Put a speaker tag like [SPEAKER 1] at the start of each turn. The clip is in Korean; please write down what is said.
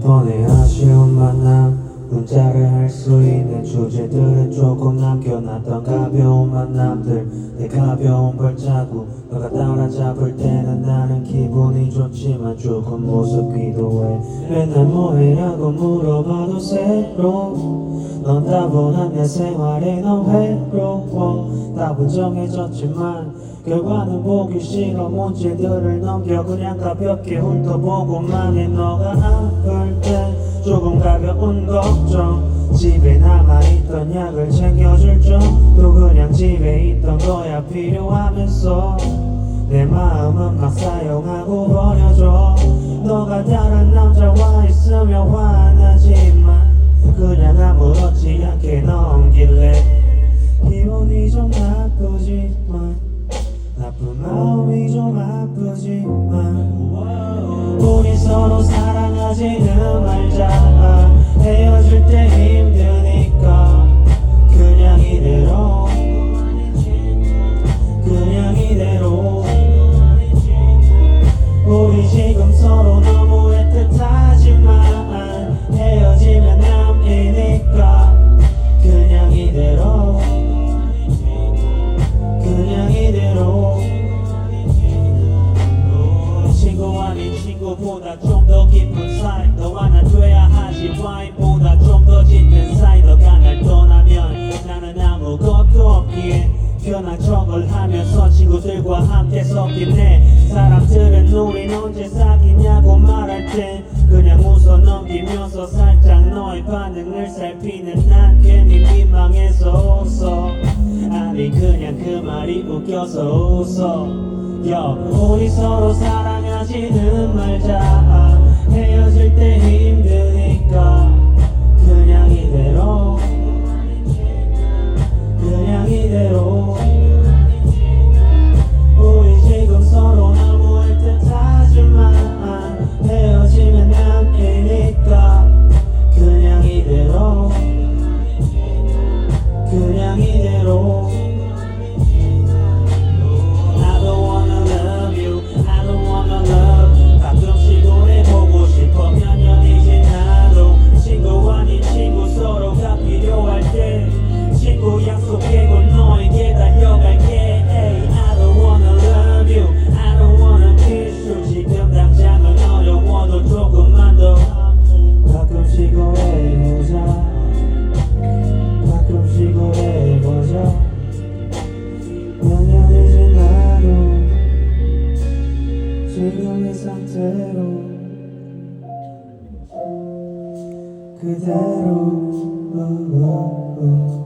[SPEAKER 1] 몇 번의 아쉬운 만남. 문자를 할 수 있는 주제들은 조금 남겨놨던 가벼운 만남들. 내 가벼운 발자국 너가 따라잡을 때는 나는 기분이 좋지만 조금 무섭기도 해. 맨날 뭐해라고 물어봐도 새로 넌 따분한 내 생활에 넌 외로워. 답은 정해졌지만 결과는 보기 싫어 문제들을 넘겨 그냥 가볍게 훑어보고만 해. 너가 아플 때 조금 가벼운 걱정. 집에 남아있던 약을 챙겨줄 정 하지는 말자. 헤어질 때 힘드니까 그냥 이대로. 그냥 이대로. 우리 지금 서로 너무 애틋하지만 헤어지면 남이니까 그냥 이대로. 그냥 이대로. 친구 아닌 친구보다 좀 친구들과 함께 섞인 내 사람들은 우린 언제 사귀냐고 말할 땐 그냥 웃어 넘기면서 살짝 너의 반응을 살피는 난 괜히 민망해서 웃어. 아니 그냥 그 말이 웃겨서 웃어. 야 우리 서로 사랑하지는 말자. 헤어질 때 힘드 그대로 어, 어, 어, 어.